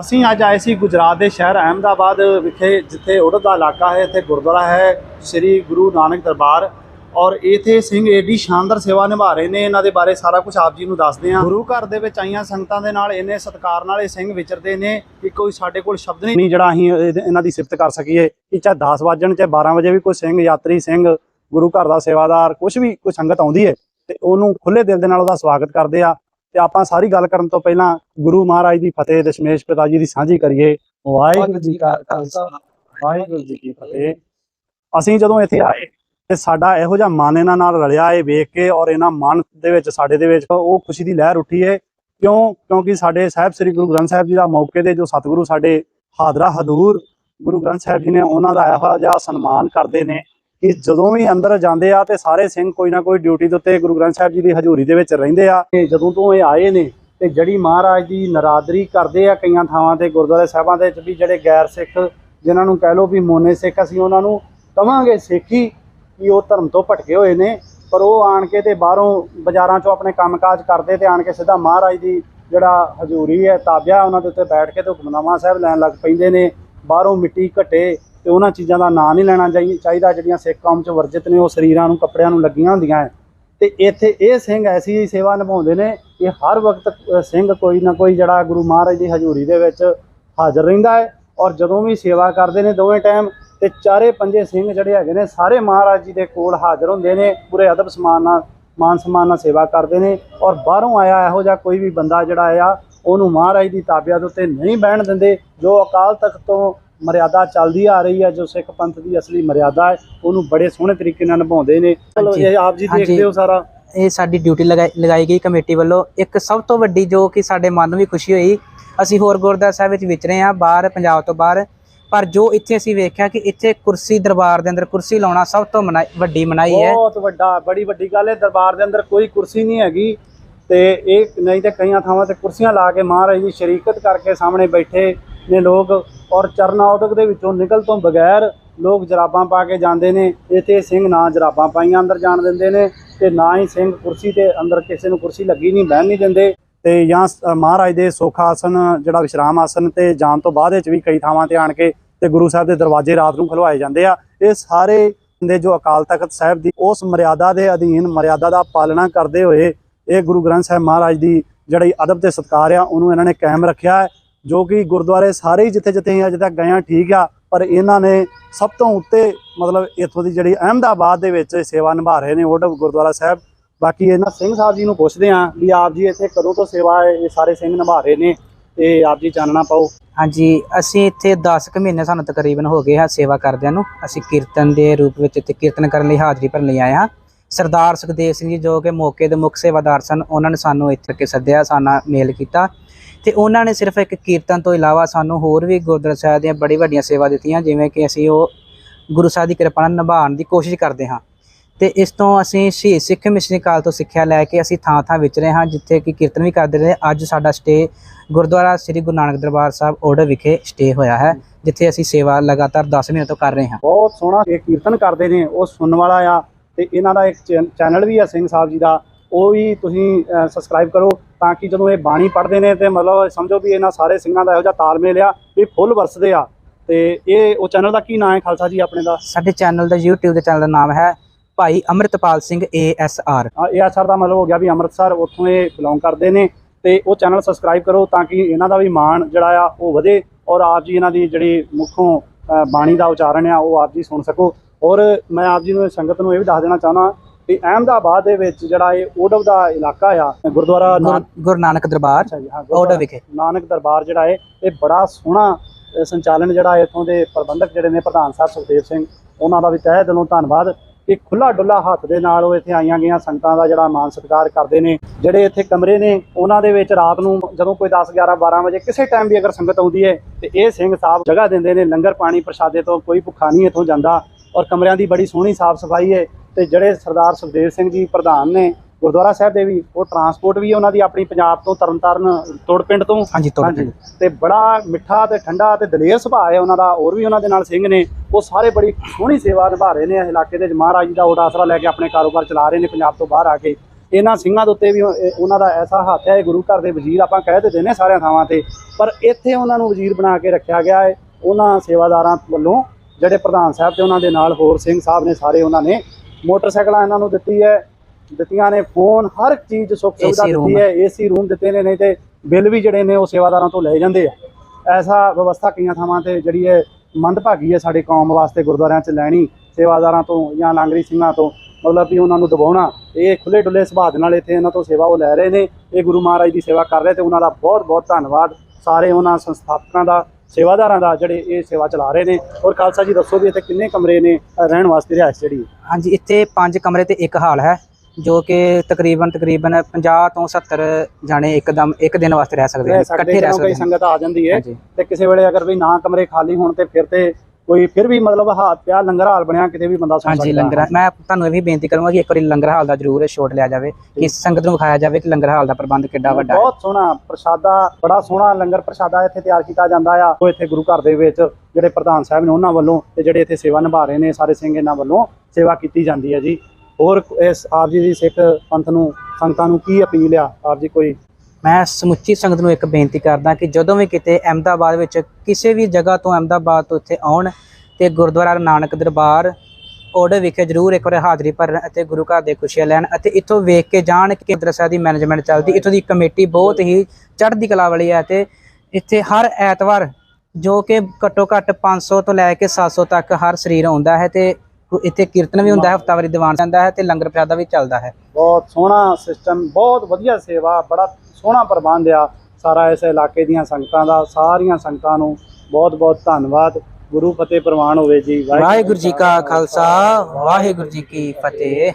ਅਸੀਂ ਅੱਜ ਆਏ ਸੀ ਗੁਜਰਾਤ ਦੇ ਸ਼ਹਿਰ ਅਹਿਮਦਾਬਾਦ ਵਿਖੇ, ਜਿੱਥੇ ਉੜਦ ਦਾ ਇਲਾਕਾ ਹੈ, ਇੱਥੇ ਗੁਰਦੁਆਰਾ ਹੈ, ਸ੍ਰੀ ਗੁਰੂ ਨਾਨਕ ਦਰਬਾਰ ਔਰ ਇਥੇ ਸਿੰਘ ਏਡੀ ਸ਼ਾਨਦਾਰ ਸੇਵਾ ਨਿਭਾ ਰਹੇ ਨੇ। ਇਹਨਾਂ ਦੇ ਬਾਰੇ ਸਾਰਾ ਕੁਝ ਆਪ ਜੀ ਨੂੰ ਦੱਸਦੇ ਹਾਂ। ਗੁਰੂ ਘਰ ਦੇ ਵਿੱਚ ਆਈਆਂ ਸੰਗਤਾਂ ਦੇ ਨਾਲ ਇੰਨੇ ਸਤਿਕਾਰ ਨਾਲ ਇਹ ਸਿੰਘ ਵਿਚਰਦੇ ਨੇ ਕਿ ਕੋਈ ਸਾਡੇ ਕੋਲ ਸ਼ਬਦ ਨਹੀਂ ਜਿਹੜਾ ਅਸੀਂ ਇਹਦੇ- ਇਹਨਾਂ ਦੀ ਸਿਫਤ ਕਰ ਸਕੀਏ ਕਿ ਚਾਹੇ 10 ਵਜਣ, ਚਾਹੇ 12 ਵਜੇ ਵੀ ਕੋਈ ਸਿੰਘ, ਯਾਤਰੀ ਸਿੰਘ, ਗੁਰੂ ਘਰ ਦਾ ਸੇਵਾਦਾਰ ਕੁਝ ਵੀ ਕੋਈ ਸੰਗਤ ਆਉਂਦੀ ਹੈ ਤੇ ਉਹਨੂੰ ਖੁੱਲੇ ਦਿਲ ਦੇ ਨਾਲ ਉਹਦਾ ਸਵਾਗਤ ਕਰਦੇ ਆ। ਤੇ ਆਪਾਂ ਸਾਰੀ ਗੱਲ ਕਰਨ ਤੋਂ ਪਹਿਲਾਂ ਗੁਰੂ ਮਹਾਰਾਜ ਦੀ ਫਤਿਹ ਦਸ਼ਮੇਸ਼ ਪਿਤਾ ਜੀ ਦੀ ਸਾਂਝੀ ਕਰੀਏ। ਵਾਹਿਗੁਰੂ ਜੀ ਕਾ ਖਾਲਸਾ, ਵਾਹਿਗੁਰੂ ਜੀ ਕੀ ਫਤਿਹ। ਅਸੀਂ ਜਦੋਂ ਇੱਥੇ ਆਏ ਤੇ ਸਾਡਾ ਇਹੋ ਜਿਹਾ ਮਨ ਇਹਨਾਂ ਨਾਲ ਰਲਿਆ ਏ ਵੇਖ ਕੇ ਔਰ ਇਹਨਾਂ ਮਨ ਦੇ ਵਿੱਚ, ਸਾਡੇ ਦੇ ਵਿੱਚ ਉਹ ਖੁਸ਼ੀ ਦੀ ਲਹਿਰ ਉੱਠੀ ਹੈ ਕਿਉਂ? ਕਿਉਂਕਿ ਸਾਡੇ ਸਾਹਿਬ ਸ੍ਰੀ ਗੁਰੂ ਗ੍ਰੰਥ ਸਾਹਿਬ ਜੀ ਦਾ ਮੌਕੇ ਤੇ ਜੋ ਸਤਿਗੁਰੂ ਸਾਡੇ ਹਾਦਰਾ ਹਦੂਰ ਗੁਰੂ ਗ੍ਰੰਥ ਸਾਹਿਬ ਜੀ ਨੇ ਉਹਨਾਂ ਦਾ ਇਹੋ ਜਿਹਾ ਸਨਮਾਨ ਕਰਦੇ ਨੇ। ਕਿ ਜਦੋਂ ਵੀ ਅੰਦਰ ਜਾਂਦੇ ਆ ਤੇ ਸਾਰੇ ਸਿੰਘ ਕੋਈ ਨਾ ਕੋਈ ਡਿਊਟੀ ਦੇ ਉੱਤੇ ਗੁਰੂ ਗ੍ਰੰਥ ਸਾਹਿਬ ਜੀ ਦੀ ਹਜ਼ੂਰੀ ਦੇ ਵਿੱਚ ਰਹਿੰਦੇ ਆ। ਤੇ ਜਦੋਂ ਤੋਂ ਇਹ ਆਏ ਨੇ ਤੇ ਜੜੀ ਮਹਾਰਾਜ ਦੀ ਨਰਾਦਰੀ ਕਰਦੇ ਆ ਕਈਆਂ ਥਾਵਾਂ ਤੇ, ਗੁਰਦੁਆਰੇ ਸਾਹਿਬਾਂ ਦੇ ਵਿੱਚ ਵੀ ਜਿਹੜੇ ਗੈਰ ਸਿੱਖ ਜਿਨ੍ਹਾਂ ਨੂੰ ਕਹਿ ਲਓ ਵੀ ਮੋਨੇ ਸਿੱਖ ਅਸੀਂ ਉਹਨਾਂ ਨੂੰ ਕਵਾਂਗੇ ਸਿੱਖੀ ਕਿ ਉਹ ਧਰਮ ਤੋਂ ਭਟਕੇ ਹੋਏ ਨੇ। ਪਰ ਉਹ ਆਣ ਕੇ ਤੇ ਬਾਹਰੋਂ ਬਾਜ਼ਾਰਾਂ 'ਚੋਂ ਆਪਣੇ ਕੰਮਕਾਜ ਕਰਦੇ ਤੇ ਆਣ ਕੇ ਸਿੱਧਾ ਮਹਾਰਾਜ ਦੀ ਜਿਹੜਾ ਹਜ਼ੂਰੀ ਹੈ, ਤਾਬਿਆ ਉਹਨਾਂ ਦੇ ਉੱਤੇ ਬੈਠ ਕੇ ਤੇ ਹੁਕਮਨਾਮਾ ਸਾਹਿਬ ਲੈਣ ਲੱਗ ਪੈਂਦੇ ਨੇ। ਬਾਹਰੋਂ ਮਿੱਟੀ ਘਟੇ ਤੇ ਉਹਨਾਂ ਚੀਜ਼ਾਂ ਦਾ ਨਾਂ ਨਹੀਂ ਲੈਣਾ ਚਾਹੀ- ਚਾਹੀਦਾ, ਜਿਹੜੀਆਂ ਸਿੱਖ ਕੌਮ 'ਚ ਵਰਜਿਤ ਨੇ, ਉਹ ਸਰੀਰਾਂ ਨੂੰ, ਕੱਪੜਿਆਂ ਨੂੰ ਲੱਗੀਆਂ ਹੁੰਦੀਆਂ ਹੈ ਤੇ ਇੱਥੇ ਇਹ ਸਿੰਘ ਐਸੀ ਸੇਵਾ ਨਿਭਾਉਂਦੇ ਨੇ ਕਿ ਹਰ ਵਕਤ ਸਿੰਘ ਕੋਈ ਨਾ ਕੋਈ ਜਿਹੜਾ ਗੁਰੂ ਮਹਾਰਾਜ ਦੀ ਹਜ਼ੂਰੀ ਦੇ ਵਿੱਚ ਹਾਜ਼ਰ ਰਹਿੰਦਾ ਹੈ ਔਰ ਜਦੋਂ ਵੀ ਸੇਵਾ ਕਰਦੇ ਨੇ ਦੋਵੇਂ ਟਾਈਮ ਤੇ ਚਾਰੇ ਪੰਜੇ ਸਿੰਘ ਜਿਹੜੇ ਹੈਗੇ ਨੇ, ਸਾਰੇ ਮਹਾਰਾਜ ਜੀ ਦੇ ਕੋਲ ਹਾਜ਼ਰ ਹੁੰਦੇ ਨੇ, ਪੂਰੇ ਅਦਬ ਸਮਾਨ ਨਾਲ, ਮਾਨ ਸਮਾਨ ਨਾਲ ਸੇਵਾ ਕਰਦੇ ਨੇ ਔਰ ਬਾਹਰੋਂ ਆਇਆ ਇਹੋ ਜਿਹਾ ਕੋਈ ਵੀ ਬੰਦਾ ਜਿਹੜਾ ਆ, ਉਹਨੂੰ ਮਹਾਰਾਜ ਦੀ ਤਾਬਿਆ ਦੇ ਉੱਤੇ ਨਹੀਂ ਬਹਿਣ ਦਿੰਦੇ, ਜੋ ਅਕਾਲ ਤਖਤ ਤੋਂ ਮਰਿਆਦਾ ਚੱਲਦੀ ਆ ਰਹੀ ਹੈ ਜੋ ਸਿੱਖ ਪੰਥ ਦੀ ਅਸਲੀ ਮਰਿਆਦਾ ਹੈ ਉਹਨੂੰ ਬੜੇ ਸੋਹਣੇ ਤਰੀਕੇ ਨਾਲ ਨਿਭਾਉਂਦੇ ਨੇ। ਚਲੋ। ਇਹ ਆਪ ਜੀ। ਦੇਖਦੇ ਹੋ ਸਾਰਾ। ਇਹ ਸਾਡੀ ਡਿਊਟੀ ਲਗਾਈ ਗਈ ਕਮੇਟੀ ਵੱਲੋਂ। ਇੱਕ ਸਭ ਤੋਂ ਵੱਡੀ ਜੋ ਕਿ ਸਾਡੇ ਮਨ ਨੂੰ ਵੀ ਖੁਸ਼ੀ ਹੋਈ ਅਸੀਂ ਹੋਰ ਗੁਰਦੁਆਰਾ ਸਾਹਿਬ ਵਿੱਚ ਵਿਚਰੇ ਹਾਂ ਬਾਹਰ ਪੰਜਾਬ ਤੋਂ ਬਾਹਰ। ਪਰ ਜੋ ਇੱਥੇ ਅਸੀਂ ਵੇਖਿਆ ਕਿ ਇੱਥੇ ਕੁਰਸੀ ਦਰਬਾਰ ਦੇ ਅੰਦਰ ਕੁਰਸੀ ਲਾਉਣਾ ਸਭ ਤੋਂ ਮਨਾਈ- ਵੱਡੀ ਮਨਾਈ ਹੈ। ਬਹੁਤ ਵੱਡਾ ਬੜੀ ਵੱਡੀ ਗੱਲ ਹੈ। ਦਰਬਾਰ ਦੇ ਅੰਦਰ ਕੋਈ ਕੁਰਸੀ ਨਹੀਂ ਹੈਗੀ ਤੇ ਇਹ ਨਹੀਂ ਤੇ ਕਈਆਂ ਥਾਵਾਂ ਤੇ ਕੁਰਸੀਆਂ ਲਾ ਕੇ ਮਹਾਰਾਜ ਦੀ ਸ਼ਰੀਕਤ ਕਰਕੇ ਸਾਹਮਣੇ ਬੈਠੇ। ਨੇ ਲੋਕ ਔਰ ਚਰਨਾਉਦਕ ਦੇ ਵਿੱਚੋਂ ਨਿਕਲ ਤੋਂ ਬਗੈਰ ਲੋਕ ਜਰਾਬਾਂ ਪਾ ਕੇ ਜਾਂਦੇ ਨੇ, ਇੱਥੇ ਸਿੰਘ ਨਾ ਜਰਾਬਾਂ ਪਾਈਆਂ ਅੰਦਰ ਜਾਣ ਦਿੰਦੇ ਨੇ ਤੇ ਨਾ ਹੀ ਸਿੰਘ ਕੁਰਸੀ ਤੇ ਅੰਦਰ ਕਿਸੇ ਨੂੰ ਕੁਰਸੀ ਲੱਗੀ ਨਹੀਂ, ਬਹਿਣ ਨਹੀਂ ਦਿੰਦੇ। ਤੇ ਜਾਂ ਮਹਾਰਾਜ ਦੇ ਸੁਖ ਆਸਨ, ਜਿਹੜਾ ਵਿਸ਼ਰਾਮ ਆਸਨ ਤੇ ਜਾਣ ਤੋਂ ਬਾਅਦ ਵਿੱਚ ਵੀ ਕਈ ਥਾਵਾਂ ਤੇ ਆਣ ਕੇ ਤੇ ਗੁਰੂ ਸਾਹਿਬ ਦੇ ਦਰਵਾਜ਼ੇ ਰਾਤ ਨੂੰ ਖੁਲਵਾਏ ਜਾਂਦੇ ਆ। ਇਹ ਸਾਰੇ ਦੇ ਜੋ ਅਕਾਲ ਤਖਤ ਸਾਹਿਬ ਦੀ ਉਸ ਮਰਿਆਦਾ ਦੇ ਅਧੀਨ ਮਰਿਆਦਾ ਦਾ ਪਾਲਣਾ ਕਰਦੇ ਹੋਏ ਇਹ ਗੁਰੂ ਗ੍ਰੰਥ ਸਾਹਿਬ ਮਹਾਰਾਜ ਦੀ ਜਿਹੜੀ ਅਦਬ ਤੇ ਸਤਕਾਰ ਆ, ਉਹਨੂੰ ਇਹਨਾਂ ਨੇ ਕਾਇਮ ਰੱਖਿਆ ਹੈ। ਜੋ ਕਿ ਗੁਰਦੁਆਰੇ ਸਾਰੇ ਜਿੱਥੇ ਜਿੱਥੇ ਅਸੀਂ ਅਜੇ ਤੱਕ ਗਏ ਹਾਂ, ਠੀਕ ਆ, ਪਰ ਇਹਨਾਂ ਨੇ ਸਭ ਤੋਂ ਉੱਤੇ ਮਤਲਬ ਇੱਥੋਂ ਦੀ ਜਿਹੜੀ ਅਹਿਮਦਾਬਾਦ ਦੇ ਵਿੱਚ ਸੇਵਾ ਨਿਭਾ ਰਹੇ ਨੇ, ਉਹ ਗੁਰਦੁਆਰਾ ਸਾਹਿਬ। ਬਾਕੀ ਇਹਨਾਂ ਸਿੰਘ ਸਾਹਿਬ ਜੀ ਨੂੰ ਪੁੱਛਦੇ ਹਾਂ ਵੀ ਆਪ ਜੀ ਇੱਥੇ ਕਦੋਂ ਤੋਂ ਸੇਵਾ ਇਹ ਸਾਰੇ ਸਿੰਘ ਨਿਭਾ ਰਹੇ ਨੇ ਤੇ ਆਪ ਜੀ ਚਾਨਣਾ ਪਾਓ। ਹਾਂਜੀ, ਅਸੀਂ ਇੱਥੇ 10 ਕੁ ਮਹੀਨੇ ਸਾਨੂੰ ਤਕਰੀਬਨ ਹੋ ਗਏ ਹਾਂ ਸੇਵਾ ਕਰਦਿਆਂ ਨੂੰ। ਅਸੀਂ ਕੀਰਤਨ ਦੇ ਰੂਪ ਵਿੱਚ ਇੱਥੇ ਕੀਰਤਨ ਕਰਨ ਲਈ ਹਾਜ਼ਰੀ ਭਰਨ ਲਈ ਆਏ ਹਾਂ। ਸਰਦਾਰ ਸੁਖਦੇਵ ਸਿੰਘ ਜੀ ਜੋ ਕਿ ਮੌਕੇ ਦੇ ਮੁੱਖ ਸੇਵਾਦਾਰ ਸਨ, ਉਹਨਾਂ ਨੇ ਸਾਨੂੰ ਇੱਥੇ ਕੇ ਸੱਦਿਆ, ਸਾਨਾ ਮੇਲ ਕੀਤਾ। ਤੇ ਉਹਨਾਂ ਨੇ ਸਿਰਫ ਇੱਕ ਕੀਰਤਨ ਤੋਂ ਇਲਾਵਾ ਸਾਨੂੰ ਹੋਰ ਵੀ ਗੁਰਦੁਆਰਾ ਸਾਹਿਬ ਦੀਆਂ ਬੜੀ ਵੱਡੀਆਂ ਸੇਵਾ ਦਿੱਤੀਆਂ, ਜਿਵੇਂ ਕਿ ਅਸੀਂ ਉਹ ਗੁਰੂ ਸਾਹਿਬ ਦੀ ਕਿਰਪਾ ਨਾਲ ਨਿਭਾਉਣ ਦੀ ਕੋਸ਼ਿਸ਼ ਕਰਦੇ ਹਾਂ। ਤੇ ਇਸ ਤੋਂ ਅਸੀਂ ਸ਼ਹੀਦ ਸਿੱਖ ਮਿਸ਼ਨਰੀ ਕਾਲ ਤੋਂ ਸਿੱਖਿਆ ਲੈ ਕੇ ਅਸੀਂ ਥਾਂ ਥਾਂ ਵਿੱਚ ਰਹੇ ਹਾਂ, ਜਿੱਥੇ ਕਿ ਕੀਰਤਨ ਵੀ ਕਰਦੇ ਰਹੇ। ਅੱਜ ਸਾਡਾ ਸਟੇ ਗੁਰਦੁਆਰਾ ਸ੍ਰੀ ਗੁਰੂ ਨਾਨਕ ਦਰਬਾਰ ਸਾਹਿਬ ਓੜਰ ਵਿਖੇ ਸਟੇ ਹੋਇਆ ਹੈ, ਜਿੱਥੇ ਅਸੀਂ ਸੇਵਾ ਲਗਾਤਾਰ 10 ਮਹੀਨੇ ਤੋਂ ਕਰ ਰਹੇ ਹਾਂ। ਬਹੁਤ ਸੋਹਣਾ ਇਹ ਕੀਰਤਨ ਕਰਦੇ ਨੇ, ਉਹ ਸੁਣਨ ਵਾਲਾ ਆ, ਤੇ ਇਹਨਾਂ ਦਾ ਇੱਕ ਚੈਨ- ਚੈਨਲ ਵੀ ਆ ਸਿੰਘ ਸਾਹਿਬ ਜੀ ਦਾ। ਉਹ ਵੀ ਤੁਸੀਂ ਸਬਸਕ੍ਰਾਈਬ ਕਰੋ ਤਾਂ ਕਿ ਜਦੋਂ ਇਹ ਬਾਣੀ ਪੜ੍ਹਦੇ ਨੇ ਤੇ ਮਤਲਬ ਸਮਝੋ ਵੀ ਇਹਨਾਂ ਸਾਰੇ ਸਿੰਘਾਂ ਦਾ ਇਹੋ ਜਿਹਾ ਤਾਲਮੇਲ ਆ ਵੀ ਫੁੱਲ ਵਰਸਦੇ ਆ। ਤੇ ਇਹ ਉਹ ਚੈਨਲ ਦਾ ਕੀ ਨਾਮ ਹੈ ਖਾਲਸਾ ਜੀ ਆਪਣੇ ਦਾ? ਸਾਡੇ ਚੈਨਲ ਦਾ YouTube ਦੇ ਚੈਨਲ ਦਾ ਨਾਮ ਹੈ ਭਾਈ ਅਮਰਿਤਪਾਲ ਸਿੰਘ ASR ਆਸਰ ਦਾ ਮਤਲਬ ਹੋ ਗਿਆ ਵੀ ਅੰਮ੍ਰਿਤਸਰ ਉੱਥੋਂ ਇਹ ਬਿਲੋਂਗ ਕਰਦੇ ਨੇ ਤੇ ਉਹ ਚੈਨਲ ਸਬਸਕ੍ਰਾਈਬ ਕਰੋ ਤਾਂ ਕਿ ਇਹਨਾਂ ਦਾ ਵੀ ਮਾਣ ਜਿਹੜਾ ਆ ਉਹ ਵਧੇ ਔਰ ਆਪ ਜੀ ਇਹਨਾਂ ਦੀ ਜਿਹੜੀ ਮੁੱਖੋਂ ਬਾਣੀ ਦਾ ਉਚਾਰਨ ਆ ਉਹ ਆਪ ਜੀ ਸੁਣ ਸਕੋ। ਔਰ ਮੈਂ ਆਪ ਜੀ ਨੂੰ ਸੰਗਤ ਨੂੰ ਇਹ ਵੀ ਦੱਸ ਦੇਣਾ ਚਾਹਨਾ ਕਿ ਅਹਿਮਦਾਬਾਦ ਦੇ ਵਿੱਚ ਜਿਹੜਾ ਇਹ ਓਡਵ ਦਾ ਇਲਾਕਾ ਆ ਗੁਰਦੁਆਰਾ ਗੁਰ- ਨਾਨਕ ਦਰਬਾਰ ਗੁਰਦੁਆਰਾ ਵਿਖੇ। ਨਾਨਕ ਦਰਬਾਰ ਜਿਹੜਾ ਹੈ ਇਹ ਬੜਾ ਸੋਹਣਾ ਸੰਚਾਲਨ ਜਿਹੜਾ ਇੱਥੋਂ ਦੇ ਪ੍ਰਬੰਧਕ ਜਿਹੜੇ ਨੇ ਪ੍ਰਧਾਨ ਸਾਹਿਬ ਸੁਖਦੇਵ ਸਿੰਘ ਉਹਨਾਂ ਦਾ ਵੀ ਤਹਿ ਦਿਲੋਂ ਧੰਨਵਾਦ। ਕਿ ਖੁੱਲਾ ਡੁੱਲਾ ਹੱਥ ਦੇ ਨਾਲ ਉਹ ਇੱਥੇ ਆਈਆਂ ਗਈਆਂ ਸੰਗਤਾਂ ਦਾ ਜਿਹੜਾ ਮਾਨ ਸਤਿਕਾਰ ਕਰਦੇ ਨੇ। ਜਿਹੜੇ ਇੱਥੇ ਕਮਰੇ ਨੇ ਉਹਨਾਂ ਦੇ ਵਿੱਚ ਰਾਤ ਨੂੰ ਜਦੋਂ ਕੋਈ 10 11 12 ਵਜੇ ਕਿਸੇ ਟਾਈਮ ਵੀ ਅਗਰ ਸੰਗਤ ਆਉਂਦੀ ਹੈ ਤੇ ਇਹ ਸਿੰਘ ਸਾਹਿਬ ਜਗ੍ਹਾ ਦਿੰਦੇ ਨੇ ਲੰਗਰ ਪਾਣੀ ਪ੍ਰਸ਼ਾਦੇ ਤੋਂ ਕੋਈ ਭੁੱਖਾ ਨਹੀਂ ਇੱਥੋਂ ਜਾਂਦਾ ਔਰ ਕਮਰਿਆਂ ਦੀ ਬੜੀ ਸੋਹਣੀ ਸਾਫ਼ ਸਫ਼ਾਈ ਹੈ। ਤੇ ਜਿਹੜੇ ਸਰਦਾਰ ਸੁਖਦੇਵ ਸਿੰਘ ਜੀ ਪ੍ਰਧਾਨ ਨੇ ਗੁਰਦੁਆਰਾ ਸਾਹਿਬ ਦੇ ਵੀ ਉਹ ਟਰਾਂਸਪੋਰਟ ਵੀ ਉਹਨਾਂ ਦੀ ਆਪਣੀ ਪੰਜਾਬ ਤੋਂ ਤਰਨਤਾਰਨ ਤੋੜ ਪਿੰਡ ਤੋਂ। ਹਾਂਜੀ ਤੋੜ ਹਾਂਜੀ ਤੇ ਬੜਾ ਮਿੱਠਾ ਤੇ ਠੰਡਾ ਤੇ ਦਲੇਰ ਸੁਭਾਅ ਹੈ ਉਹਨਾਂ ਦਾ ਹੋਰ ਵੀ ਉਹਨਾਂ ਦੇ ਨਾਲ ਸਿੰਘ ਨੇ। ਉਹ ਸਾਰੇ ਬੜੀ ਸੋਹਣੀ ਸੇਵਾ ਨਿਭਾ ਰਹੇ ਨੇ ਇਸ ਇਲਾਕੇ ਦੇ ਮਹਾਰਾਜ ਜੀ ਦਾ ਓਟ ਆਸਰਾ ਲੈ ਕੇ ਆਪਣੇ ਕਾਰੋਬਾਰ ਚਲਾ ਰਹੇ ਨੇ ਪੰਜਾਬ ਤੋਂ ਬਾਹਰ ਆ ਕੇ। ਇਹਨਾਂ ਸਿੰਘਾਂ ਦੇ ਉੱਤੇ ਵੀ ਉਹ- ਉਹਨਾਂ ਦਾ ਐਸਾ ਹੱਥ ਹੈ ਗੁਰੂ ਘਰ ਦੇ ਵਜ਼ੀਰ ਆਪਾਂ ਕਹਿ ਦਿੰਦੇ ਸਾਰਿਆਂ ਥਾਵਾਂ ਤੇ। ਪਰ ਇੱਥੇ ਉਹਨਾਂ ਨੂੰ ਵਜ਼ੀਰ ਬਣਾ ਕੇ ਰੱਖਿਆ ਗਿਆ ਹੈ। ਉਹਨਾਂ ਸੇਵਾਦਾਰਾਂ ਵੱਲੋਂ ਜਿਹੜੇ ਪ੍ਰਧਾਨ ਸਾਹਿਬ ਤੇ ਉਹਨਾਂ ਦੇ ਨਾਲ ਹੋਰ ਸਿੰਘ ਸਾਹਿਬ ਨੇ ਸਾਰੇ ਉਹਨਾਂ ਨੇ ਮੋਟਰਸਾਈਕਲਾਂ ਇਹਨਾਂ ਨੂੰ ਦਿੱਤੀ ਹੈ ਦਿੱਤੀਆਂ ਨੇ ਫੋਨ ਹਰ ਇੱਕ ਚੀਜ਼ ਸੁੱਖ ਸੁਵਿਧਾ ਦਿੱਤੀ ਹੈ ਏਸੀ ਰੂਮ ਦਿੱਤੇ ਨੇ ਨਹੀਂ ਤੇ ਬਿੱਲ ਵੀ ਜਿਹੜੇ ਨੇ ਉਹ ਸੇਵਾਦਾਰਾਂ ਤੋਂ ਲਏ ਜਾਂਦੇ ਆ। ਐਸਾ ਵਿਵਸਥਾ ਕਈਆਂ ਥਾਵਾਂ ਤੇ ਜਿਹੜੀ ਹੈ ਮੰਦਭਾਗੀ ਹੈ ਸਾਡੇ ਕੌਮ ਵਾਸਤੇ ਗੁਰਦੁਆਰਿਆਂ 'ਚ ਲੈਣੀ ਸੇਵਾਦਾਰਾਂ ਤੋਂ ਜਾਂ ਲਾਂਗਰੀ ਸਿੰਘਾਂ ਤੋਂ ਮਤਲਬ ਵੀ ਉਹਨਾਂ ਨੂੰ ਦਬਾਉਣਾ ਇਹ ਖੁੱਲੇ ਡੁੱਲੇ ਸੁਭਾਅ ਦੇ ਨਾਲ ਇੱਥੇ ਇਹਨਾਂ ਤੋਂ ਸੇਵਾ ਉਹ ਲੈ ਰਹੇ ਨੇ ਇਹ ਗੁਰੂ ਮਹਾਰਾਜ ਦੀ ਸੇਵਾ ਕਰ ਰਹੇ ਤੇ ਉਹਨਾਂ ਦਾ ਬਹੁਤ ਬਹੁਤ ਧੰਨਵਾਦ ਸਾਰੇ ਉਹਨਾਂ ਸੰਸਥਾਪਕਾਂ ਦਾ ਸੇਵਾਦਾਰਾਂ ਦਾ ਜਿਹੜੇ ਇਹ ਸੇਵਾ ਚਲਾ ਰਹੇ ਨੇ। ਔਰ ਖਾਲਸਾ ਜੀ ਦੱਸੋ ਵੀ ਇੱਥੇ ਕਿੰਨੇ ਕਮਰੇ ਨੇ ਰਹਿਣ ਵਾਸਤੇ ਰਿਹਾਇਸ਼ ਜਿਹੜੀ? ਹਾਂਜੀ ਇੱਥੇ ਪੰਜ ਕਮਰੇ ਤੇ ਇੱਕ ਹਾਲ ਹੈ ਜੋ ਕਿ ਤਕਰੀਬਨ ਤਕਰੀਬਨ 50 ਤੋਂ 70 ਜਾਣੇ ਇੱਕਦਮ ਇੱਕ ਦਿਨ ਵਾਸਤੇ ਰਹਿ ਸਕਦੇ ਸਕਦੇ ਇਕੱਠੇ ਰਹਿ ਸਕਦੇ ਹਨ ਸੰਗਤ ਆ ਜਾਂਦੀ ਹੈ ਤੇ ਕਿਸੇ ਵੇਲੇ ਅਗਰ ਵੀ ਨਾ ਕਮਰੇ ਖਾਲੀ ਹੋਣ ਤੇ ਫਿਰ ਤੇ ਕੋਈ ਫਿਰ ਵੀ ਮਤਲਬ ਹਾਲ ਪਿਆ ਲੰਗਰ ਹਾਲ ਬਣਿਆ ਕਿਤੇ ਵੀ ਬੰਦਾ ਸੌਂ ਹਾਂਜੀ ਸਕਦਾ ਲੰਗਰ ਮੈਂ ਤੁਹਾਨੂੰ ਇਹ ਵੀ ਬੇਨਤੀ ਕਰੂੰਗਾ ਕਿ ਇੱਕ ਵਾਰੀ ਲੰਗਰ ਹਾਲ ਦਾ ਜ਼ਰੂਰ ਛੋਟ ਲਿਆ ਜਾਵੇ ਕਿ ਸੰਗਤ ਨੂੰ ਵਿਖਾਇਆ ਜਾਵੇ ਕਿ ਲੰਗਰ ਹਾਲ ਦਾ ਪ੍ਰਬੰਧ ਕਿੱਡਾ ਵੱਡਾ ਹੈ। ਬਹੁਤ ਸੋਹਣਾ ਪ੍ਰਸ਼ਾਦਾ ਬੜਾ ਸੋਹਣਾ ਲੰਗਰ ਪ੍ਰਸ਼ਾਦਾ ਇੱਥੇ ਤਿਆਰ ਕੀਤਾ ਜਾਂਦਾ ਆ। ਉਹ ਇੱਥੇ ਗੁਰੂ ਘਰ ਦੇ ਵਿੱਚ ਜਿਹੜੇ ਪ੍ਰਧਾਨ ਸਾਹਿਬ ਨੇ ਉਹਨਾਂ ਵੱਲੋਂ ਤੇ ਜਿਹੜੇ ਇੱਥੇ ਸੇਵਾ ਨਿਭਾ ਰਹੇ ਨੇ ਸਾਰੇ ਸਿੰਘ ਇਹਨਾਂ ਵੱਲੋਂ ਸੇਵਾ ਕੀਤੀ ਜਾਂਦੀ ਹੈ ਜੀ। ਹੋਰ ਇਸ ਆਪ ਜੀ ਦੀ ਸਿੱਖ ਪੰਥ ਨੂੰ ਸੰਗਤਾਂ ਨੂੰ ਕੀ ਅਪੀਲ ਆ? ਆਪ ਜੀ ਕੋਈ ਮੈਂ ਸਮੁੱਚੀ ਸੰਗਤ ਨੂੰ ਇੱਕ ਬੇਨਤੀ ਕਰਦਾ ਕਿ ਜਦੋਂ ਵੀ ਕਿਤੇ ਅਹਿਮਦਾਬਾਦ ਵਿੱਚ ਕਿਸੇ ਵੀ ਜਗ੍ਹਾ ਤੋਂ ਅਹਿਮਦਾਬਾਦ ਤੋਂ ਇੱਥੇ ਆਉਣ ਤੇ ਗੁਰਦੁਆਰਾ ਨਾਨਕ ਦਰਬਾਰ, ਓਡੇ ਵਿਖੇ ਜ਼ਰੂਰ ਇੱਕ ਵਾਰ ਹਾਜ਼ਰੀ ਭਰਨ ਅਤੇ ਗੁਰੂ ਘਰ ਦੇ ਖੁਸ਼ੀਆਂ ਲੈਣ ਅਤੇ ਇੱਥੋਂ ਵੇਖ ਕੇ ਜਾਣ ਕਿ ਮਦਰਸਾ ਦੀ ਮੈਨੇਜਮੈਂਟ ਚੱਲਦੀ। ਇੱਥੋਂ ਦੀ ਕਮੇਟੀ ਬਹੁਤ ਹੀ ਚੜ੍ਹਦੀ ਕਲਾ ਵਾਲੀ ਹੈ ਤੇ ਇੱਥੇ ਹਰ ਐਤਵਾਰ ਜੋ ਕਿ ਘੱਟੋ ਘੱਟ 500 ਤੋਂ ਲੈ ਕੇ 700 ਤੱਕ ਹਰ ਸਰੀਰ ਆਉਂਦਾ ਹੈ ਤੇ ਇੱਥੇ ਕੀਰਤਨ ਵੀ ਹੁੰਦਾ ਹੈ ਹਫਤਾਵਾਰੀ ਦੀਵਾਨ ਜਾਂਦਾ ਹੈ ਤੇ ਲੰਗਰ ਪ੍ਰਸ਼ਾਦਾ ਵੀ ਚੱਲਦਾ ਹੈ। ਬਹੁਤ ਸੋਹਣਾ ਸਿਸਟਮ ਬਹੁਤ ਵਧੀਆ ਸੇਵਾ ਬੜਾ ਸੋਹਣਾ ਪ੍ਰਬੰਧ ਆ ਸਾਰਾ ਇਸ ਇਲਾਕੇ ਦੀਆਂ ਸੰਗਤਾਂ ਦਾ ਸਾਰੀਆਂ ਸੰਗਤਾਂ ਨੂੰ ਬਹੁਤ ਬਹੁਤ ਧੰਨਵਾਦ। ਗੁਰੂ ਫਤਿਹ ਪ੍ਰਵਾਨ ਹੋਵੇ ਜੀ ਵਾਹਿਗੁਰੂ ਜੀ ਕਾ ਖਾਲਸਾ। ਵਾਹਿਗੁਰੂ ਜੀ ਕੀ ਫਤਿਹ।